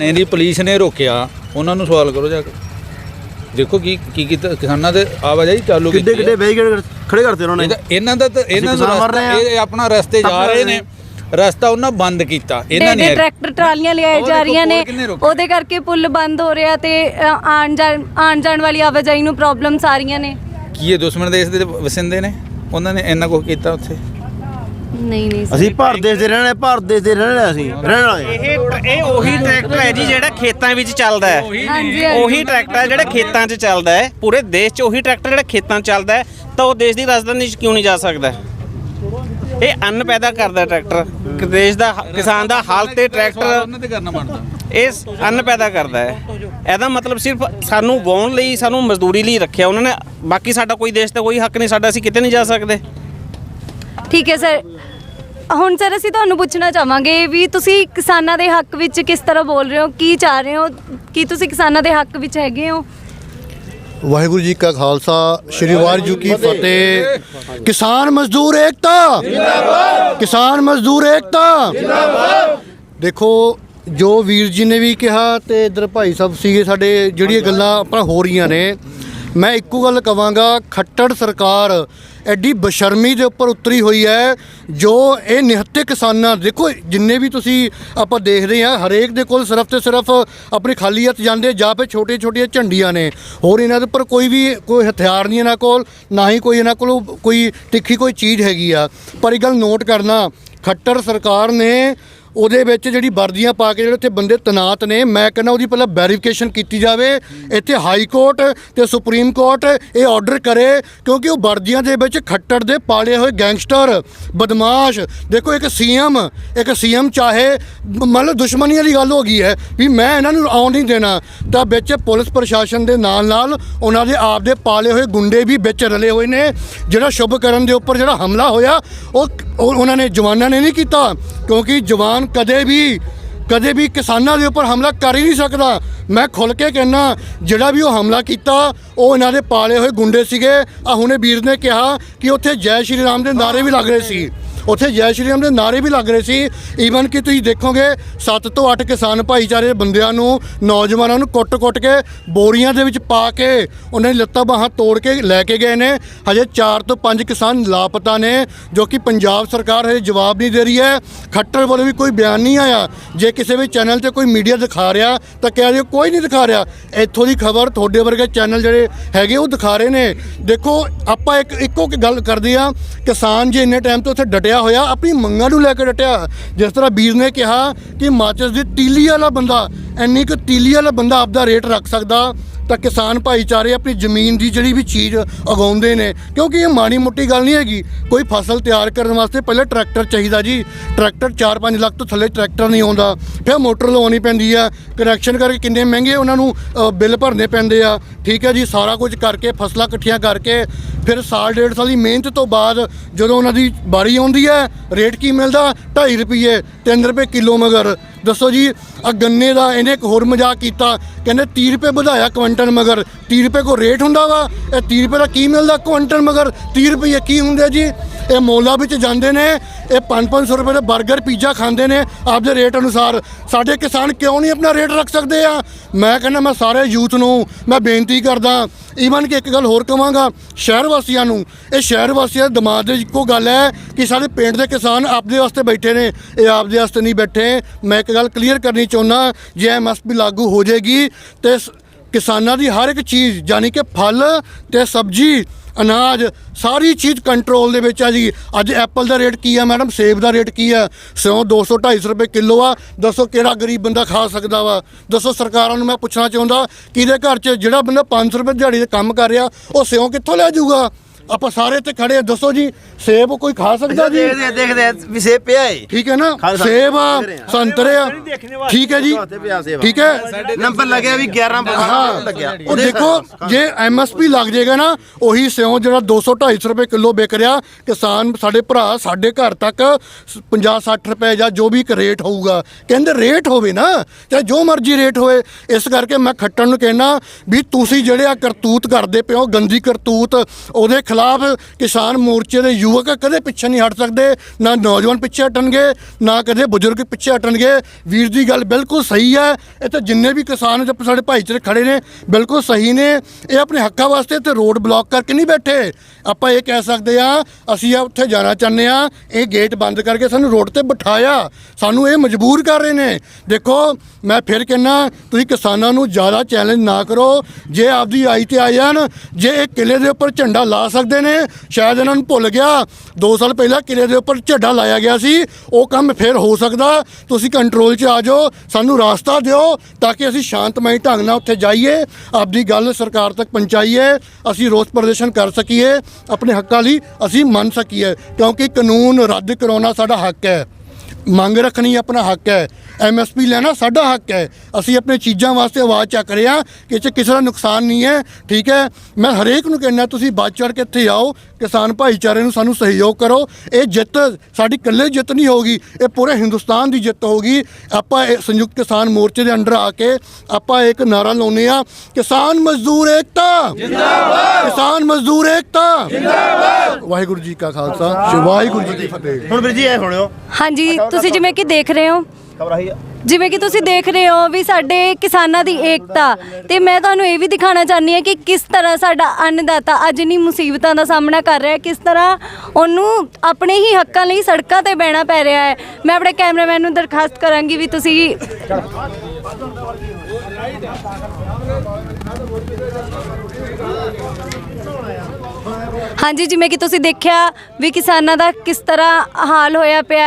ਨੇ ਦੀ ਪੁਲਿਸ ਨੇ ਰੋਕਿਆ ਉਹਨਾਂ ਨੂੰ ਸਵਾਲ ਕਰੋ ਜਾ ਕੇ। ਦੇਖੋ ਕੀ ਕੀ ਕੀਤਾ ਕਿਸਾਨਾਂ ਦੇ ਆਵਾਜਾਈ ਚਾਲੂ ਕਿੱਡੇ ਕੀਤੀ ਹੈ। ਕਿੱਡੇ ਵਹੀਕਲ ਖੜੇ ਕਰਤੇ ਉਹਨਾਂ ਨੇ। ਇਹਨਾਂ ਦਾ ਤਾਂ ਇਹਨਾਂ ਨੂੰ ਕਿਸਾਨ ਮਰ ਰਹੇ ਰਸਤਾ ਆ। ਇਹ ਆਪਣਾ ਰਸਤੇ ਜਾ ਰਹੇ ਨੇ। ਰਸਤਾ ਉਹਨਾਂ ਬੰਦ ਕੀਤਾ। ਇਹਨਾਂ ਦੇ ਨੇ ਟਰੈਕਟਰ ਟਰਾਲੀਆਂ ਲਿਆਏ ਉਹ ਜਾ ਦੇਖੋ ਰਹੀਆਂ ਨੇ। ਪੁਲ? ਉਹਦੇ ਕਰਕੇ ਪੁਲ ਬੰਦ ਹੋ ਰਿਹਾ ਤੇ ਅ, ਆਉਣ ਜਾਣ ਆਉਣ ਜਾਣ ਵਾਲੀ ਆਵਾਜਾਈ ਨੂੰ ਪ੍ਰੋਬਲਮਸ ਆ ਰਹੀਆਂ ਨੇ। ਕੀ ਇਹ ਦੁਸ਼ਮਣ ਦੇਸ਼ ਦੇ ਵਸਿੰਦੇ ਨੇ? ਉਹਨਾਂ ਨੇ ਇੰਨਾ ਕੁਝ ਕੀਤਾ ਉੱਥੇ? ਨਹੀਂ ਨਹੀਂ ਅਸੀਂ ਭਾਰਤ ਦੇਸ਼ ਦੇ ਰਹਿਣ ਵਾਲੇ ਭਾਰਤ ਦੇਸ਼ ਦੇ ਰਹਿਣ ਵਾਲੇ ਅਸੀਂ ਰਹਿਣ ਵਾਲੇ ਇਹ ਇਹ ਉਹੀ ਟਰੈਕਟਰ ਹੈ ਜੀ ਜਿਹੜਾ ਖੇਤਾਂ ਵਿੱਚ ਚੱਲਦਾ ਹੈ। ਹਾਂਜੀ ਹਾਂਜੀ। ਉਹੀ ਟਰੈਕਟਰ ਹੈ ਜਿਹੜਾ ਖੇਤਾਂ 'ਚ ਚੱਲਦਾ ਹੈ। ਪੂਰੇ ਦੇਸ਼ 'ਚ ਉਹੀ ਟਰੈਕਟਰ ਜਿਹੜਾ ਖੇਤਾਂ 'ਚ ਚੱਲਦਾ ਹੈ। ਤਾਂ ਉਹ ਦੇਸ਼ ਦੀ ਰਾਜਧਾਨੀ 'ਚ ਕਿਉਂ ਨਹੀਂ ਜਾ ਸਕਦਾ? ਇਹ ਅੰਨ ਪੈਦਾ ਕਰਦਾ ਹੈ ਟਰੈਕਟਰ। ਕਿ ਦੇਸ਼ ਦਾ ਹ- ਕਿਸਾਨ ਦਾ ਹਾਲ ਤੇ ਟਰੈਕਟਰ ਉਹਨਾਂ ਤੇ ਕਰਨਾ ਬਣਦਾ ਇਹ ਅੰਨ ਪੈਦਾ ਕਰਦਾ ਹੈ। ਇਹਦਾ ਮਤਲਬ ਸਿਰਫ ਸਾਨੂੰ ਵਾਉਣ ਲਈ ਸਾਨੂੰ ਮਜ਼ਦੂਰੀ ਲਈ ਰੱਖਿਆ। ਉਹਨਾਂ ਨੇ ਬਾਕੀ ਸਾਡਾ ਕੋਈ ਦੇਸ਼ ਤੇ ਕੋਈ ਹੱਕ ਨਹੀਂ ਸਾਡਾ ਅਸੀਂ ਕਿਤੇ ਨਹੀਂ ਜਾ ਸਕਦੇ। ਠੀਕ ਹੈ, ਸਰ। ਹੁਣ ਸਰ, ਅਸੀਂ ਤੁਹਾਨੂੰ ਪੁੱਛਣਾ ਚਾਹਾਂਗੇ ਵੀ ਤੁਸੀਂ ਕਿਸਾਨਾਂ ਦੇ ਹੱਕ ਵਿੱਚ ਕਿਸ ਤਰ੍ਹਾਂ ਬੋਲ ਰਹੇ ਹੋ? ਕੀ ਚਾਹ ਰਹੇ ਹੋ? ਕੀ ਤੁਸੀਂ ਕਿਸਾਨਾਂ ਦੇ ਹੱਕ ਵਿੱਚ ਹੈਗੇ ਹੋ? ਵਾਹਿਗੁਰੂ ਜੀ ਕਾ ਖਾਲਸਾ, ਸ਼੍ਰੀ ਵਾਹਿਗੁਰੂ ਜੀ ਕੀ ਫਤਿਹ। ਕਿਸਾਨ ਮਜ਼ਦੂਰ ਏਕਤਾ! ਜਿੰਦਾਬਾਦ ਕਿਸਾਨ ਮਜ਼ਦੂਰ ਏਕਤਾ! ਜਿੰਦਾਬਾਦ ਦੇਖੋ, ਜੋ ਵੀਰ ਜੀ ਨੇ ਵੀ ਕਿਹਾ ਤੇ ਇਧਰ ਭਾਈ ਸਾਹਿਬ ਸੀਗੇ ਸਾਡੇ, ਜਿਹੜੀਆਂ ਗੱਲਾਂ ਆਪਾਂ ਹੋ ਰਹੀਆਂ ਨੇ ਮੈਂ ਇੱਕੋ ਗੱਲ ਕਵਾਂਗਾ, ਖੱਟੜ ਸਰਕਾਰ ਐਡੀ ਬਸ਼ਰਮੀ ਦੇ ਉੱਪਰ ਉਤਰੀ ਹੋਈ ਹੈ, ਜੋ ਇਹ ਨਿਹੱਤੇ ਕਿਸਾਨਾਂ, ਦੇਖੋ ਜਿੰਨੇ ਵੀ ਤੁਸੀਂ ਆਪਾਂ ਦੇਖਦੇ ਆ ਹਰੇਕ ਦੇ ਕੋਲ ਸਿਰਫ ਤੇ ਸਿਰਫ ਆਪਣੀ ਖਾਲੀ ਹੱਥ ਜਾਂਦੇ, ਜਾਂ ਫਿਰ ਛੋਟੇ ਛੋਟੀਆਂ ਝੰਡੀਆਂ ਨੇ। ਹੋਰ ਇਹਨਾਂ ਦੇ ਉੱਪਰ ਕੋਈ ਵੀ, ਕੋਈ ਹਥਿਆਰ ਨਹੀਂ ਇਹਨਾਂ ਕੋਲ, ਨਾ ਹੀ ਕੋਈ ਇਹਨਾਂ ਕੋਲ ਕੋਈ ਤਿੱਖੀ ਕੋਈ ਚੀਜ਼ ਹੈਗੀ ਆ। ਪਰ ਇਹ ਗੱਲ ਨੋਟ ਕਰਨਾ ਖੱਟਰ ਸਰਕਾਰ ਨੇ ਉਹਦੇ ਵਿੱਚ ਜਿਹੜੀ ਵਰਦੀਆਂ ਪਾ ਕੇ ਜਿਹੜੇ ਉੱਥੇ ਬੰਦੇ ਤਨਾਤ ਨੇ, ਮੈਂ ਕਹਿੰਦਾ ਉਹਦੀ ਪਹਿਲਾਂ ਵੈਰੀਫਿਕੇਸ਼ਨ ਕੀਤੀ ਜਾਵੇ। ਇੱਥੇ ਹਾਈ ਕੋਰਟ ਤੇ ਸੁਪਰੀਮ ਕੋਰਟ ਇਹ ਆਰਡਰ ਕਰੇ, ਕਿਉਂਕਿ ਉਹ ਵਰਦੀਆਂ ਦੇ ਵਿੱਚ ਖੱਟੜ ਦੇ ਪਾਲੇ ਹੋਏ ਗੈਂਗਸਟਰ, ਬਦਮਾਸ਼। ਦੇਖੋ, ਇੱਕ ਸੀਐਮ ਇੱਕ ਸੀਐਮ ਚਾਹੇ, ਮਤਲਬ ਮੰਨ ਲਓ ਦੁਸ਼ਮਣੀ ਵਾਲੀ ਗੱਲ ਹੋ ਗਈ ਹੈ ਵੀ ਮੈਂ ਇਹਨਾਂ ਨੂੰ ਆਉਣ ਨਹੀਂ ਦੇਣਾ। ਤਾਂ ਵਿੱਚ ਪੁਲਿਸ ਪ੍ਰਸ਼ਾਸਨ ਦੇ ਨਾਲ ਨਾਲ ਉਹਨਾਂ ਦੇ ਆਪ ਦੇ ਪਾਲੇ ਹੋਏ ਗੁੰਡੇ ਵੀ ਵਿੱਚ ਰਲੇ ਹੋਏ ਨੇ। ਜਿਹੜਾ ਸ਼ੁਭ ਕਰਨ ਦੇ ਉੱਪਰ ਜਿਹੜਾ ਹਮਲਾ ਹੋਇਆ ਉਹ- ਉਹਨਾਂ ਨੇ ਜਵਾਨਾਂ ਨੇ ਨਹੀਂ ਕੀਤਾ, ਕਿਉਂਕਿ ਜਵਾਨ ਕਦੇ ਵੀ ਕਦੇ ਵੀ ਕਿਸਾਨਾਂ ਦੇ ਉੱਪਰ ਹਮਲਾ ਕਰ ਹੀ ਨਹੀਂ ਸਕਦਾ। ਮੈਂ ਖੁੱਲ ਕੇ ਕਹਿਣਾ ਜਿਹੜਾ ਵੀ ਉਹ ਹਮਲਾ ਕੀਤਾ, ਉਹ ਇਹਨਾਂ ਦੇ ਪਾਲੇ ਹੋਏ ਗੁੰਡੇ ਸੀਗੇ। ਆ ਹੁਣੇ ਵੀਰ ਨੇ ਕਿਹਾ ਕਿ ਉੱਥੇ ਜੈ ਸ਼੍ਰੀ ਰਾਮ ਦੇ ਨਾਰੇ ਵੀ ਲੱਗ ਰਹੇ ਸੀ। ਉੱਥੇ ਜੈ ਸ਼੍ਰੀ ਰਾਮ ਦੇ ਨਾਰੇ ਵੀ ਲੱਗ ਰਹੇ ਸੀ। ਈਵਨ ਕਿ ਤੁਸੀਂ ਦੇਖੋਗੇ 7 ਤੋਂ 8 ਕਿਸਾਨ ਭਾਈਚਾਰੇ ਦੇ ਬੰਦਿਆਂ ਨੂੰ, ਨੌਜਵਾਨਾਂ ਨੂੰ ਕੁੱਟ-ਕੁੱਟ ਕੇ ਬੋਰੀਆਂ ਦੇ ਵਿੱਚ ਪਾ ਕੇ ਉਹਨਾਂ ਦੀ ਲੱਤਾਂ ਬਾਹਾਂ ਤੋੜ ਕੇ ਲੈ ਕੇ ਗਏ ਨੇ। ਹਜੇ 4 ਤੋਂ 5 ਕਿਸਾਨ ਲਾਪਤਾ ਨੇ, ਜੋ ਕਿ ਪੰਜਾਬ ਸਰਕਾਰ ਹਜੇ ਜਵਾਬ ਨਹੀਂ ਦੇ ਰਹੀ ਹੈ। ਖੱਟਰ ਵੱਲੋਂ ਵੀ ਕੋਈ ਬਿਆਨ ਨਹੀਂ ਆਇਆ। ਜੇ ਕਿਸੇ ਵੀ ਚੈਨਲ ਤੇ ਕੋਈ ਮੀਡੀਆ ਦਿਖਾ ਰਿਹਾ, ਤਾਂ ਕਹਿ ਦਿਓ ਕੋਈ ਨਹੀਂ ਦਿਖਾ ਰਿਹਾ। ਇੱਥੋਂ ਦੀ ਖਬਰ ਤੁਹਾਡੇ ਵਰਗੇ ਚੈਨਲ ਜਿਹੜੇ ਹੈਗੇ, ਉਹ ਦਿਖਾ ਰਹੇ ਨੇ। ਦੇਖੋ, ਆਪਾਂ ਇੱਕ ਇੱਕੋ ਗੱਲ ਕਰਦੇ ਆ ਕਿਸਾਨ ਜੇ ਇੰਨੇ ਟਾਈਮ ਤੋਂ ਉੱਥੇ ਡਟਿਆ ਹੋਇਆ, ਆਪਣੀ ਮੰਗਾਂ ਨੂੰ ਲੈ ਕੇ ਡਟਿਆ। ਜਿਸ ਤਰ੍ਹਾਂ ਵੀਰ ਨੇ ਕਿਹਾ ਕਿ ਮਾਚਸ ਦੀ ਟੀਲੀ ਵਾਲਾ ਬੰਦਾ ਇੰਨੀ ਕੁ ਤੀਲੀ ਵਾਲਾ ਬੰਦਾ ਆਪਦਾ ਰੇਟ ਰੱਖ ਸਕਦਾ ਤਾਂ ਕਿਸਾਨ ਭਾਈਚਾਰੇ ਆਪਣੀ ਜ਼ਮੀਨ ਦੀ ਜਿਹੜੀ ਵੀ ਚੀਜ਼ ਉਗਾਉਂਦੇ ਨੇ, ਕਿਉਂਕਿ ਇਹ ਮਾੜੀ ਮੋਟੀ ਗੱਲ ਨਹੀਂ ਹੈਗੀ। ਕੋਈ ਫਸਲ ਤਿਆਰ ਕਰਨ ਵਾਸਤੇ ਪਹਿਲਾਂ ਟਰੈਕਟਰ ਚਾਹੀਦਾ ਜੀ। ਟਰੈਕਟਰ 4-5 ਲੱਖ ਤੋਂ ਥੱਲੇ ਟਰੈਕਟਰ ਨਹੀਂ ਆਉਂਦਾ। ਫਿਰ ਮੋਟਰ ਲਵਾਉਣੀ ਪੈਂਦੀ ਆ। ਕਰੈਕਸ਼ਨ ਕਰਕੇ ਕਿੰਨੇ ਮਹਿੰਗੇ ਉਹਨਾਂ ਨੂੰ ਬਿੱਲ ਭਰਨੇ ਪੈਂਦੇ ਆ। ਠੀਕ ਹੈ ਜੀ, ਸਾਰਾ ਕੁਝ ਕਰਕੇ, ਫਸਲਾਂ ਇਕੱਠੀਆਂ ਕਰਕੇ, ਫਿਰ ਸਾਲ ਡੇਢ ਸਾਲ ਦੀ ਮਿਹਨਤ ਤੋਂ ਬਾਅਦ ਜਦੋਂ ਉਹਨਾਂ ਦੀ ਵਾਰੀ ਆਉਂਦੀ ਹੈ, ਰੇਟ ਕੀ ਮਿਲਦਾ? 2.5 ਰੁਪਏ 3 ਰੁਪਏ ਕਿਲੋ ਮਗਰ। ਦੱਸੋ ਜੀ ਆ ਗੰਨੇ ਦਾ ਇਹਨੇ ਇੱਕ ਹੋਰ ਮਜ਼ਾਕ ਕੀਤਾ, ਕਹਿੰਦੇ 30 ਰੁਪਏ ਵਧਾਇਆ ਕੁਇੰਟਲ ਮਗਰ 30 ਰੁਪਏ ਕੋ ਰੇਟ ਹੁੰਦਾ ਵਾ? ਇਹ 30 ਰੁਪਏ ਦਾ ਕੀ ਮਿਲਦਾ ਕੁਇੰਟਲ ਮਗਰ? 30 ਰੁਪਏ ਕੀ ਹੁੰਦੇ ਜੀ? ਇਹ ਮੋਲਾ ਵਿੱਚ ਜਾਂਦੇ ਨੇ, ਇਹ 5-500 ਰੁਪਏ ਦੇ 버ਗਰ ਪੀਜ਼ਾ ਖਾਂਦੇ ਨੇ, ਆਪਦੇ ਰੇਟ ਅਨੁਸਾਰ। ਸਾਡੇ ਕਿਸਾਨ ਕਿਉਂ ਨਹੀਂ ਆਪਣਾ ਰੇਟ ਰੱਖ ਸਕਦੇ ਆ? ਮੈਂ ਕਹਿੰਦਾ ਮੈਂ ਸਾਰੇ ਯੂਥ ਨੂੰ ਮੈਂ ਬੇਨਤੀ ਕਰਦਾ ਈਵਨ ਕਿ ਇੱਕ ਗੱਲ ਹੋਰ ਕਵਾਂਗਾ ਸ਼ਹਿਰ ਵਾਸੀਆਂ ਨੂੰ, ਇਹ ਸ਼ਹਿਰ ਵਾਸੀਆਂ ਦੇ ਦਿਮਾਗ ਦੇ ਇੱਕੋ ਗੱਲ ਹੈ ਕਿ ਸਾਡੇ ਪਿੰਡ ਦੇ ਕਿਸਾਨ ਆਪਦੇ ਵਾਸਤੇ ਬੈਠੇ ਨੇ, ਇਹ ਆਪਦੇ ਵਾਸਤੇ ਨਹੀਂ ਬੈਠੇ। ਮੈਂ ਇੱਕ ਗੱਲ ਕਲੀਅਰ ਕਰਨੀ ਚਾਹੁੰਦਾ, ਜੇ ਐਮਐਸਪੀ ਲਾਗੂ ਹੋ ਜਾਏਗੀ, ਤੇ ਕਿਸਾਨਾਂ ਦੀ ਹਰ ਇੱਕ ਚੀਜ਼ ਯਾਨੀ ਕਿ ਫਲ ਤੇ ਸਬਜ਼ੀ ਅਨਾਜ, ਸਾਰੀ ਚੀਜ਼ ਕੰਟਰੋਲ ਦੇ ਵਿੱਚ ਆ ਜੀ। ਅੱਜ ਐਪਲ ਦਾ ਰੇਟ ਕੀ ਆ ਮੈਡਮ? ਸੇਬ ਦਾ ਰੇਟ ਕੀ ਆ? ਸਿਓ 200 250 ਰੁਪਏ ਕਿਲੋ ਆ। ਦੱਸੋ ਕਿਹੜਾ ਗਰੀਬ ਬੰਦਾ ਖਾ ਸਕਦਾ ਵਾ? ਦੱਸੋ ਸਰਕਾਰਾਂ ਨੂੰ ਮੈਂ ਪੁੱਛਣਾ ਚਾਹੁੰਦਾ ਕਿ ਇਹਦੇ ਘਰ 'ਚ ਜਿਹੜਾ ਬੰਦਾ 500 ਰੁਪਏ ਦਿਹਾੜੀ ਦੇ ਕੰਮ ਕਰ ਰਿਹਾ, ਉਹ ਸਿਉਂ ਕਿੱਥੋਂ ਲੈ ਜਾਊਗਾ? ਆਪਾਂ ਸਾਰੇ ਤੇ ਖੜੇ ਆ ਦੱਸੋ ਜੀ ਸੇਬ ਕੋਈ ਖਾ ਸਕਦਾ ਜੀ? ਦੇਖਦੇ ਦੇਖਦੇ ਵੀ ਸੇਬ ਪਿਆ ਏ। ਠੀਕ ਹੈ ਨਾ? ਸੇਬ ਆ। ਸੰਤਰੇ ਆ। ਠੀਕ ਹੈ ਜੀ। ਪਿਆ ਠੀਕ ਹੈ? ਨੰਬਰ ਲੱਗਿਆ ਵੀ 11 ਹਾਂ। ਲੱਗਿਆ। ਉਹ ਦੇਖੋ ਜੇ ਐਮਐਸਪੀ ਲੱਗ ਜਾਏਗਾ ਨਾ ਉਹੀ ਸਿਉਂ ਜਿਹੜਾ 200 250 ਰੁਪਏ ਕਿਲੋ ਵਿਕ ਰਿਹਾ ਕਿਸਾਨ ਸਾਡੇ ਭਰਾ ਸਾਡੇ ਘਰ ਤੱਕ 50 60 ਰੁਪਏ ਜਾਂ ਜੋ ਵੀ ਇੱਕ ਰੇਟ ਹੋਊਗਾ ਕਹਿੰਦੇ ਰੇਟ ਹੋਵੇ ਨਾ ਚਾਹੇ ਜੋ ਮਰਜ਼ੀ ਰੇਟ ਹੋਵੇ ਇਸ ਕਰਕੇ ਮੈਂ ਖੱਟਣ ਨੂੰ ਕਹਿਣਾ ਵੀ ਤੁਸੀਂ ਜਿਹੜੇ ਆ ਕਰਤੂਤ ਕਰਦੇ ਪਿਓ ਗੰਦੀ ਕਰਤੂਤ ਉਹਦੇ ਖਿਲਾਫ਼ ਖਿਲਾਫ ਕਿਸਾਨ ਮੋਰਚੇ ਦੇ ਯੁਵਕ ਕਦੇ ਪਿੱਛੇ ਨਹੀਂ ਹਟ ਸਕਦੇ, ਨਾ ਨੌਜਵਾਨ ਪਿੱਛੇ ਹਟਣਗੇ, ਨਾ ਕਦੇ ਬਜ਼ੁਰਗ ਪਿੱਛੇ ਹਟਣਗੇ। ਵੀਰ ਦੀ ਗੱਲ ਬਿਲਕੁਲ ਸਹੀ ਹੈ। ਇੱਥੇ ਜਿੰਨੇ ਵੀ ਕਿਸਾਨ ਜੋ ਸਾਡੇ ਭਾਈਚਾਰੇ ਖੜੇ ਨੇ, ਬਿਲਕੁਲ ਸਹੀ ਨੇ। ਇਹ ਆਪਣੇ ਹੱਕਾਂ ਵਾਸਤੇ ਤੇ ਰੋਡ ਬਲੌਕ ਕਰਕੇ ਨਹੀਂ ਬੈਠੇ। ਆਪਾਂ ਇਹ ਕਹਿ ਸਕਦੇ ਆ ਅਸੀਂ ਆ ਉੱਥੇ ਜਾਣਾ ਚਾਹੁੰਦੇ ਆ ਇਹ ਗੇਟ ਬੰਦ ਕਰਕੇ ਸਾਨੂੰ ਰੋਡ ਤੇ ਬਿਠਾਇਆ। ਸਾਨੂੰ ਇਹ ਮਜਬੂਰ ਕਰ ਰਹੇ ਨੇ। ਦੇਖੋ, ਮੈਂ ਫਿਰ ਕਹਿੰਨਾ ਤੁਸੀਂ ਕਿਸਾਨਾਂ ਨੂੰ ਜ਼ਿਆਦਾ ਚੈਲੰਜ ਨਾ ਕਰੋ। ਜੇ ਆਪਦੀ ਆਈ ਤੇ ਆ ਜਾਣ, ਜੇ ਇਹ ਕਿਲੇ ਦੇ ਉੱਪਰ ਝੰਡਾ ਲਾ ਸਕਦੇ ਨੇ, ਸ਼ਾਇਦ ਇਹਨਾਂ ਨੂੰ ਭੁੱਲ ਗਿਆ। 2 ਸਾਲ ਪਹਿਲਾਂ ਕਿਲੇ ਦੇ ਉੱਪਰ ਝੱਡਾ ਲਾਇਆ ਗਿਆ ਸੀ। ਉਹ ਕੰਮ ਫਿਰ ਹੋ ਸਕਦਾ। ਤੁਸੀਂ ਕੰਟਰੋਲ 'ਚ ਆ ਜਾਓ। ਸਾਨੂੰ ਰਾਸਤਾ ਦਿਓ ਤਾਂ ਕਿ ਅਸੀਂ ਸ਼ਾਂਤਮਈ ਢੰਗ ਨਾਲ ਉੱਥੇ ਜਾਈਏ। ਆਪਦੀ ਗੱਲ ਸਰਕਾਰ ਤੱਕ ਪਹੁੰਚਾਈਏ। ਅਸੀਂ ਰੋਸ ਪ੍ਰਦਰਸ਼ਨ ਕਰ ਸਕੀਏ। ਆਪਣੇ ਹੱਕਾਂ ਲਈ ਅਸੀਂ ਮੰਨ ਸਕੀਏ। ਕਿਉਂਕਿ ਕਾਨੂੰਨ ਰੱਦ ਕਰਾਉਣਾ ਸਾਡਾ ਹੱਕ ਹੈ। ਮੰਗ ਰੱਖਣੀ ਆਪਣਾ ਹੱਕ ਹੈ। ਐਮਐਸਪੀ ਲੈਣਾ ਸਾਡਾ ਹੱਕ ਹੈ। ਅਸੀਂ ਆਪਣੇ ਚੀਜ਼ਾਂ ਵਾਸਤੇ ਆਵਾਜ਼ ਚੱਕ ਰਹੇ ਹਾਂ ਕਿ 'ਚ ਕਿਸੇ ਦਾ ਨੁਕਸਾਨ ਨਹੀਂ ਹੈ। ਠੀਕ ਹੈ? ਮੈਂ ਹਰੇਕ ਨੂੰ ਕਹਿੰਦਾ ਤੁਸੀਂ ਵੱਧ ਚੜ ਕੇ ਇੱਥੇ ਆਓ ਕਿਸਾਨ ਭਾਈਚਾਰੇ ਨੂੰ ਸਾਨੂੰ ਸਹਿਯੋਗ ਕਰੋ। ਇਹ ਜਿੱਤ ਸਾਡੀ ਇਕੱਲੇ ਜਿੱਤ ਨਹੀਂ ਹੋਗੀ ਇਹ ਪੂਰੇ ਹਿੰਦੁਸਤਾਨ ਦੀ ਜਿੱਤ ਹੋਗੀ ਆਪਾਂ ਇਹ ਸੰਯੁਕਤ ਕਿਸਾਨ ਮੋਰਚੇ ਦੇ ਅੰਡਰ ਆ ਕੇ ਆਪਾਂ ਇੱਕ ਨਾਰਾ ਲਾਉਂਦੇ ਆ ਕਿਸਾਨ ਮਜ਼ਦੂਰ ਏਕਤਾ। ਜਿੰਦਾਬਾਦ। ਕਿਸਾਨ ਮਜ਼ਦੂਰ ਏਕਤਾ। ਜਿੰਦਾਬਾਦ। ਵਾਹਿਗੁਰੂ ਜੀ ਕਾ ਖਾਲਸਾ ਸ਼੍ਰੀ ਵਾਹਿਗੁਰੂ ਜੀ ਕੀ ਫਤਿਹ। ਹੁਣ ਵੀਰ ਜੀ ਇਹ ਸੁਣਿਓ। ਹਾਂਜੀ ਤੁਸੀਂ ਜਿਵੇਂ ਕਿ ਦੇਖ ਰਹੇ ਹੋ। ਖਬਰ ਆਈ ਆ। ਜਿਵੇਂ ਕਿ ਤੁਸੀਂ ਦੇਖ ਰਹੇ ਹੋ ਵੀ ਸਾਡੇ ਕਿਸਾਨਾਂ ਦੀ ਏਕਤਾ ਤੇ ਮੈਂ ਤੁਹਾਨੂੰ ਇਹ ਵੀ ਦਿਖਾਣਾ ਚਾਹੁੰਦੀ ਹਾਂ ਕਿ ਕਿਸ ਤਰ੍ਹਾਂ ਸਾਡਾ ਅੰਨਦਾਤਾ ਅੱਜ ਨਹੀਂ ਮੁਸੀਬਤਾਂ ਦਾ ਸਾਹਮਣਾ ਕਰ ਰਿਹਾ ਹੈ ਕਿਸ ਤਰ੍ਹਾਂ ਉਹਨੂੰ ਆਪਣੇ ਹੀ ਹੱਕਾਂ ਲਈ ਸੜਕਾਂ ਤੇ ਬਹਿਣਾ ਪੈ ਰਿਹਾ ਹੈ। ਮੈਂ ਆਪਣੇ ਕੈਮਰਾਮੈਨ ਨੂੰ ਦਰਖਾਸਤ ਕਰਾਂਗੀ ਵੀ ਤੁਸੀਂ ਹਾਂਜੀ ਜਿਵੇਂ ਕਿ ਤੁਸੀਂ ਦੇਖਿਆ ਵੀ ਕਿਸਾਨਾਂ ਦਾ ਕਿਸ ਤਰ੍ਹਾਂ ਹਾਲ ਹੋਇਆ ਪਿਆ